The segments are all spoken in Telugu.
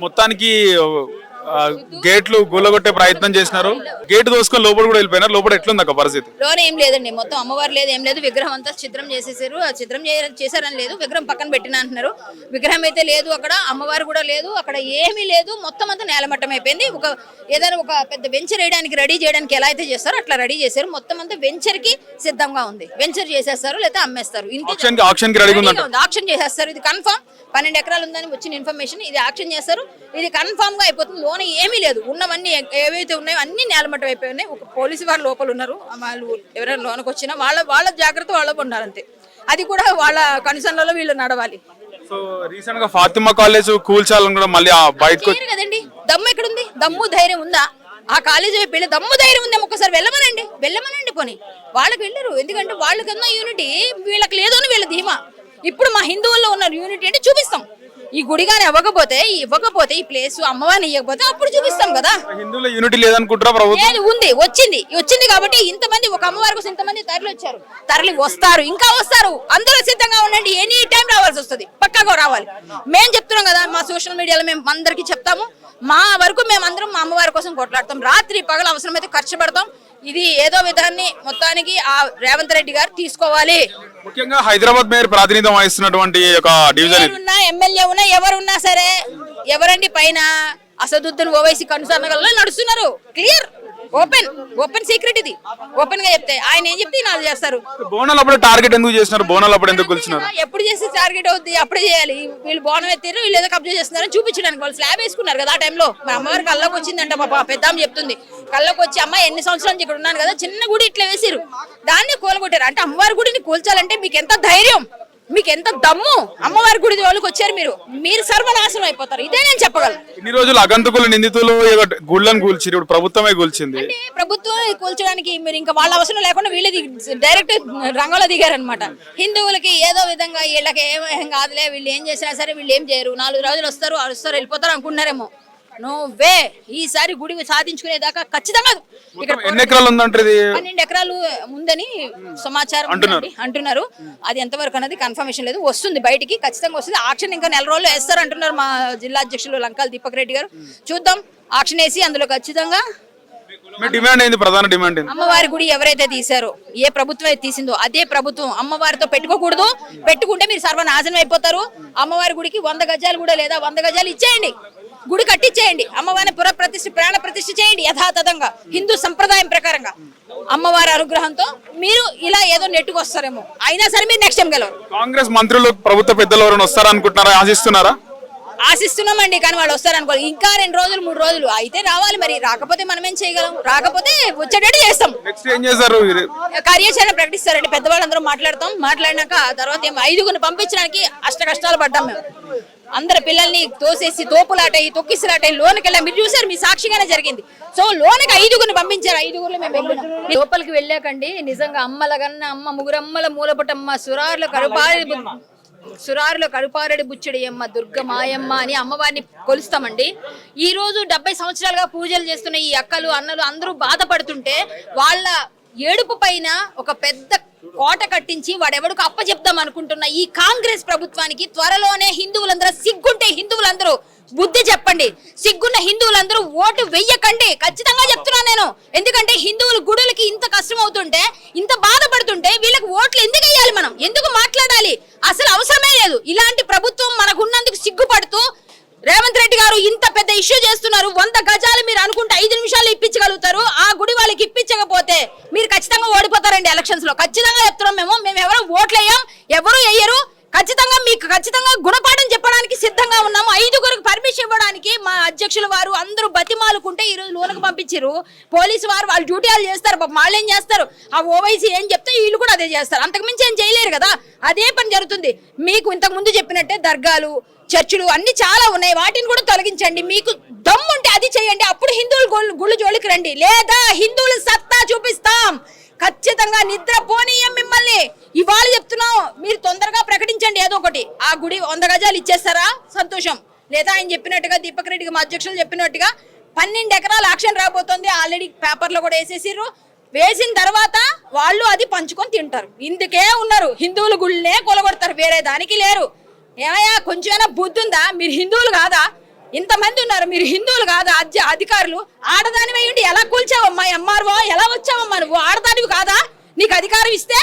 మొత్తానికి గేట్లు గుల్లగొట్టే ప్రయత్నం చేసినారు. గేట్ దోసుకొని లోపల కూడా వెళ్ళిపోయినారు. లోపల ఎట్లుంది అక్క పరిస్థితి? లోన్ ఏం లేదండి. మొత్తం అమ్మవారు లేదు ఏం లేదు. విగ్రహం అంతా చిత్రం చేసేసారు. ఆ చిత్రం చేశారని లేదు. విగ్రహం పక్కన పెట్టిన అంటున్నారు. విగ్రహం అయితే లేదు అక్కడ. అమ్మవారు కూడా లేదు. అక్కడ ఏమీ లేదు. మొత్తం అంతా నేలమట్టం అయిపోయింది. ఒక ఏదైనా ఒక పెద్ద వెంచర్ వేయడానికి రెడీ చేయడానికి ఎలా అయితే చేస్తారో అట్లా రెడీ చేశారు. మొత్తం అంతా వెంచర్కి సిద్ధంగా ఉంది. వెంచర్ చేసేస్తారు లేదా అమ్మేస్తారు. ఆప్షన్ ఆప్షన్ చేసేస్తారు. ఇది కన్ఫర్మ్ పన్నెండు ఎకరాలు ఉందని వచ్చిన ఇన్ఫర్మేషన్ ఇది ఆక్షన్ చేస్తారు. ఇది కన్ఫర్మ్గా అయిపోతుంది. లోన్ ఏమీ లేదు. ఉన్నవన్నీ ఏవైతే ఉన్నాయో అన్ని నేలమట్టం అయిపోయి ఉన్నాయి ఒక పోలీసు వారు లోపల ఉన్నారు. వాళ్ళు ఎవరైనా లోన్కి వచ్చినా వాళ్ళ వాళ్ళ జాగ్రత్త వాళ్ళకు ఉండాలంతే అది కూడా వాళ్ళ కన్సర్న్లలో వీళ్ళు నడవాలి. సో రీసెంట్గా ఫాతిమా కాలేజ్ కూల్చాలని కూడా మళ్ళీ బయటకు కదండి దమ్ము ఎక్కడుంది? దమ్ము ధైర్యం ఉందా? ఆ కాలేజీ వైపు వెళ్ళి దమ్ము ధైర్యం ఉందా ఒక్కసారి వెళ్ళమనండి. వెళ్ళమనండి పోనీ. వాళ్ళకి వెళ్ళరు. ఎందుకంటే వాళ్ళకన్నా యూనిటీ వీళ్ళకి లేదు అని వీళ్ళ ధీమా. ఇప్పుడు మా హిందువుల్లో ఉన్న యూనిటీ అంటే చూపిస్తాం. ఈ గుడి కానీ ఇవ్వకపోతే ఇవ్వకపోతే ఈ ప్లేస్ అమ్మవారిని ఇవ్వకపోతే అప్పుడు చూపిస్తాం కదా. హిందువుల యూనిటీ లేదనుకుంటారా ప్రభుత్వం? ఉంది వచ్చింది వచ్చింది కాబట్టి ఇంతమంది ఒక అమ్మవారి కోసం ఇంతమంది తరలి వచ్చారు. తరలి వస్తారు ఇంకా వస్తారు. అందరూ సిద్ధంగా ఉండండి ఎనీ టైం రావాల్సి వస్తుంది. పక్కాగా రావాలి. మేము చెప్తున్నాం కదా మా సోషల్ మీడియాలో మేము అందరికీ చెప్తాము. మా వరకు మేము అందరం మా అమ్మవారి కోసం కొట్లాడతాం. రాత్రి పగలు అవసరమైతే ఖర్చు పెడతాం. ఇది ఏదో విధాన్ని మొత్తానికి ఆ రేవంత్ రెడ్డి గారు తీసుకోవాలి. ముఖ్యంగా హైదరాబాద్ మేయర్ ప్రాతినిధ్యం వహిస్తున్నటువంటి ఒక డివిజన్ ఎవరున్నా ఎమ్మెల్యే ఉన్నా ఎవరున్నా సరే ఎవరండి పైన అసదుద్దీన్ ఓవైసీ కనుసన్నగల్లో నడుస్తున్నారు. క్లియర్? ఓపెన్ ఓపెన్ సీక్రెట్ ఇది. ఓపెన్గా చెప్తే. ఆయన ఏం చెప్తే నాలుగు చేస్తారు. బోనాలు అప్పుడు టార్గెట్ ఎందుకు చేసినారు? బోనాలు అప్పుడు ఎందుకు కూల్చినారు? ఎప్పుడు చేస్తే టార్గెట్ అవుద్ది? అప్పుడే చేయాలి. వీళ్ళు బోనం ఎత్తారు వీళ్ళు ఏదో కబ్జా చేస్తున్నారని చూపించడానికి వాళ్ళు స్లాబ్ వేసుకున్నారు కదా ఆ టైంలో మా అమ్మవారి కళ్ళకి వచ్చిందంట పాప పెద్దాం చెప్తుంది. కళ్ళకి వచ్చి అమ్మ ఎన్ని సంవత్సరాల నుంచి ఇక్కడ ఉన్నాను కదా? చిన్న గుడి ఇట్లా వేసిరు దాన్ని కూలగొట్టారు. అంటే అమ్మవారి గుడిని కూల్చాలంటే మీకు ఎంత ధైర్యం? మీకు ఎంత దమ్ము? అమ్మవారి గుడి వాళ్ళకి వచ్చారు మీరు. మీరు సర్వనాశనం అయిపోతారు. ఇదే నేను చెప్పగలను. ఇన్ని రోజులు అగంతకులు నిందితులు గుళ్ళను కూల్చి ఇప్పుడు ప్రభుత్వమే కూల్చింది. అంటే ప్రభుత్వం కూల్చడానికి మీరు ఇంకా వాళ్ళ అవసరం లేకుండా వీళ్ళే డైరెక్ట్ రంగంలో దిగారనమాట హిందువులకి ఏదో విధంగా వీళ్ళకి ఏం ఏం కాదులే వీళ్ళు ఏం చేసినా సరే వీళ్ళు ఏం చేయరు. నాలుగు రోజులు వస్తారు వస్తారు వెళ్ళిపోతారు అనుకున్నారేమో నో వే. ఈసారి గుడి సాధించుకునేదాకా ఖచ్చితంగా ఇక్కడ ఎన్ని ఎకరాలు ఉందంటే పన్నెండు ఎకరాలు ఉందని సమాచారం. అంటున్నారు. అది ఎంతవరకు అనేది కన్ఫర్మేషన్ లేదు. వస్తుంది బయటికి ఖచ్చితంగా వస్తుంది. ఆక్షన్ ఇంకా నెల రోజులు వేస్తారు అంటున్నారు మా జిల్లా అధ్యక్షులు లంకాల దీపక్ రెడ్డి గారు. చూద్దాం. ఆక్షన్ వేసి అందులో ఖచ్చితంగా డిమాండ్ ఏంది? ప్రధాన డిమాండ్ అమ్మవారి గుడి ఎవరైతే తీశారో ఏ ప్రభుత్వం అయితే తీసిందో అదే ప్రభుత్వం అమ్మవారితో పెట్టుకోకూడదు. పెట్టుకుంటే మీరు సర్వనాశనం అయిపోతారు. అమ్మవారి గుడికి వంద గజాలు కూడా లేదా వంద గజాలు ఇచ్చేయండి. గుడి కట్టించేయండి అమ్మవారిని పుర ప్రతిష్ఠ ప్రాణ ప్రతిష్ఠ చేయండి యథాతథంగా హిందూ సంప్రదాయం ప్రకారంగా. అమ్మవారి అనుగ్రహంతో మీరు ఇలా ఏదో నెట్టుకొస్తారేమో. అయినా సరే మీరు నెక్స్ట్ టైం గెలవరు. కాంగ్రెస్ మంత్రులు ప్రభుత్వ పెద్దలు ఎవరైనా వస్తారనుకుంటున్నారా ఆశిస్తున్నారా? ఆశిస్తున్నామండి కానీ వాళ్ళు వస్తారనుకో ఇంకా రెండు రోజులు మూడు రోజులు అయితే రావాలి మరి. రాకపోతే మనం ఏం చేయగలం? రాకపోతే వచ్చేటట్టు చేస్తాం. నెక్స్ట్ ఏం చేశారు ఇది కార్యాచరణ ప్రకటిస్తారండి. పెద్దవాళ్ళందరూ మాట్లాడతాం. మాట్లాడినాక తర్వాత ఏమో ఐదుగురిని పంపించడానికి అష్ట కష్టాలు పడ్డాం మేము. అందరు పిల్లల్ని తోసేసి తోపులాటయి తొక్కిసలాటయి లోనికి మీరు చూసారు మీ సాక్షిగానే జరిగింది. సో లోనకి ఐదుగురిని పంపించారు. ఐదుగురు మేము వెళ్ళినాం. లోపలికి వెళ్ళాకండి. నిజంగా అమ్మల కన్నా అమ్మ ముగురమ్మల మూలపుటమ్మ సురార్ల కడుపారి సురారులో కరుపారడి బుచ్చడి అమ్మ దుర్గ మాయమ్మ అని అమ్మవారిని కొలుస్తామండి. ఈ రోజు డెబ్బై సంవత్సరాలుగా పూజలు చేస్తున్న ఈ అక్కలు అన్నలు అందరూ బాధపడుతుంటే వాళ్ళ ఏడుపు పైన ఒక పెద్ద కోట కట్టించి వాడెవడికి అప్పచెప్దాం అనుకుంటున్న ఈ కాంగ్రెస్ ప్రభుత్వానికి త్వరలోనే హిందువులందరూ సిగ్గుంటే హిందువులందరూ బుద్ధి చెప్పండి. సిగ్గున్న హిందువులందరూ ఓటు వెయ్యకండి. ఖచ్చితంగా చెప్తున్నా నేను. ఎందుకంటే హిందువులు గుడులకి ఇంత కష్టం అవుతుంటే ఇంత బాధపడుతుంటే వీళ్ళకి ఓట్లు ఎందుకు వేయాలి మనం? ఎందుకు మాట్లాడాలి? అసలు అవసరమే లేదు. ఇలాంటి ప్రభుత్వం మనకున్నందుకు సిగ్గుపడుతూ రేవంత్ గారు ఇంత పెద్ద ఇష్యూ చేస్తున్నారు. వంద గజాలు మీరు అనుకుంటే ఐదు నిమిషాలు ఇప్పించగలుగుతారు. ఆ గుడి వాళ్ళకి ఇప్పించకపోతే మీరు ఖచ్చితంగా ఓడిపోతారండి ఎలక్షన్స్లో. ఖచ్చితంగా చెప్తున్నాం మేము. మేము ఎవరు ఓట్లు వేయం ఎవరు వేయరు. ఖచ్చితంగా మీకు ఖచ్చితంగా గుణపాఠం చెప్పడానికి సిద్ధంగా ఉన్నాము. ఐదుగురికి పర్మిషన్ ఇవ్వడానికి మా అధ్యక్షుల వారు అందరూ బతిమాలుకుంటే ఈ రోజు లోనకు పంపించారు పోలీసు వారు వాళ్ళు డ్యూటీ వాళ్ళు చేస్తారు. పాపం వాళ్ళు ఏం చేస్తారు? ఆ ఓవైసీ ఏం చెప్తే వీళ్ళు కూడా అదే చేస్తారు. అంతకుమించి ఏం చేయలేరు కదా? అదే పని జరుగుతుంది. మీకు ఇంతకు ముందు చెప్పినట్టే దర్గాలు చర్చిలు అన్ని చాలా ఉన్నాయి. వాటిని కూడా తొలగించండి. మీకు దమ్ము ఉంటే అది చేయండి. అప్పుడు హిందువులు గుళ్ళు- గుళ్ళు జోలికి రండి. లేదా హిందువులు సత్తా చూపిస్తాం. ఖచ్చితంగా నిద్ర పోనీయం మిమ్మల్ని. ఇవాళ చెప్తున్నాం మీరు తొందరగా ప్రకటించండి ఏదో ఒకటి. ఆ గుడి వంద గజాలు ఇచ్చేస్తారా? సంతోషం. లేదా ఆయన చెప్పినట్టుగా దీపక్ రెడ్డికి మా అధ్యక్షులు చెప్పినట్టుగా పన్నెండు ఎకరాల ఆక్షన్ రాబోతోంది. ఆల్రెడీ పేపర్లో కూడా వేసేసిర్రు. వేసిన తర్వాత వాళ్ళు అది పంచుకొని తింటారు. ఇందుకే ఉన్నారు. హిందువుల గుళ్ళనే కొలగొడతారు. వేరే దానికి లేరు. ఏమయ్యా కొంచెమైనా బుద్ధి ఉందా? మీరు హిందువులు కాదా? ఇంతమంది ఉన్నారు. మీరు హిందువులు కాదా? అధ్య అధికారులు. ఆడదానివై ఉండి ఎలా కూల్చావమ్మా? ఎంఆర్ఓ ఎలా వచ్చావమ్మా నువ్వు? ఆడదానివి కాదా? నీకు అధికారం ఇస్తే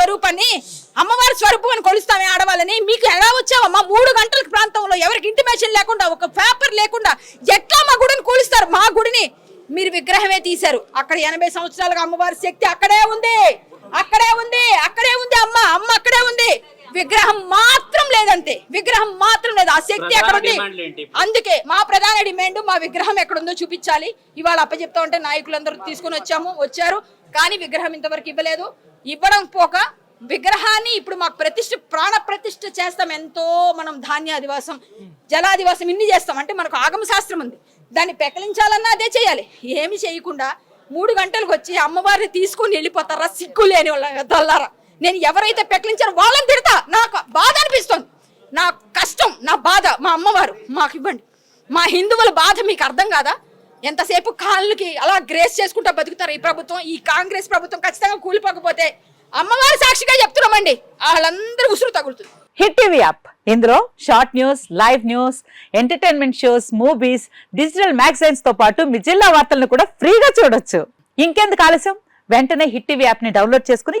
స్వరూపాన్ని అమ్మవారి స్వరూపం అని కొలుస్తామే ఆడవాళ్ళని. మీకు ఎలా వచ్చావమ్మా? మూడు గంటల ప్రాంతంలో ఎవరికి ఇంటిమేషన్ లేకుండా ఒక పేపర్ లేకుండా ఎట్లా మా గుడిని కొలుస్తారు? మా గుడిని మీరు విగ్రహమే తీశారు. అక్కడ ఎనభై సంవత్సరాలుగా అమ్మవారి శక్తి అక్కడే ఉంది. అక్కడే ఉంది. అక్కడే ఉంది అమ్మ. అమ్మ అక్కడే ఉంది. విగ్రహం మాత్రం లేదంతే విగ్రహం మాత్రం లేదు. ఆ శక్తి ఎక్కడ ఉంది. డిమాండ్లు ఏంటి? అందుకే మా ప్రధాన డిమాండ్ మా విగ్రహం ఎక్కడుందో చూపించాలి. ఇవాళ అప్పచెప్తా ఉంటే నాయకులందరూ తీసుకొని వచ్చాము వచ్చారు. కానీ విగ్రహం ఇంతవరకు ఇవ్వలేదు. ఇవ్వడం పోక విగ్రహాన్ని ఇప్పుడు మాకు ప్రతిష్ఠ ప్రాణ ప్రతిష్ఠ చేస్తాం. ఎంతో మనం ధాన్యాదివాసం జలాదివాసం ఇన్ని చేస్తాం. అంటే మనకు ఆగమ శాస్త్రం ఉంది. దాన్ని పెకలించాలన్నా అదే చేయాలి. ఏమి చేయకుండా మూడు గంటలకు వచ్చి అమ్మవారిని తీసుకొని వెళ్ళిపోతారా? సిగ్గు లేని వాళ్ళ దల్లారా నేను ఎవరైతే పెకిలించారో వాళ్ళని తిడతా. నాకు బాధ అనిపిస్తుంది. నా కష్టం నా బాధ మా అమ్మవారు మాకు ఇవ్వండి. మా హిందువుల బాధ మీకు అర్థం కాదా? ఎంతసేపు కాళ్ళకి అలా గ్రేస్ చేసుకుంటా బతుకుతారు ఈ ప్రభుత్వం? ఈ కాంగ్రెస్ ప్రభుత్వం ఖచ్చితంగా కూలిపోకపోతే అమ్మవారి సాక్షిగా చెప్తున్నామండి. వాళ్ళందరూ ఉసురు తగులుతుంది. Hit TV app. ఇందులో short news live news entertainment shows movies digital మ్యాగజైన్స్తో పాటు మీ జిల్లా వార్తలను కూడా ఫ్రీగా చూడొచ్చు. ఇంకెందుకు ఆలస్యం? వెంటనే హిట్ టీవీ యాప్ని డౌన్లోడ్ చేసుకుని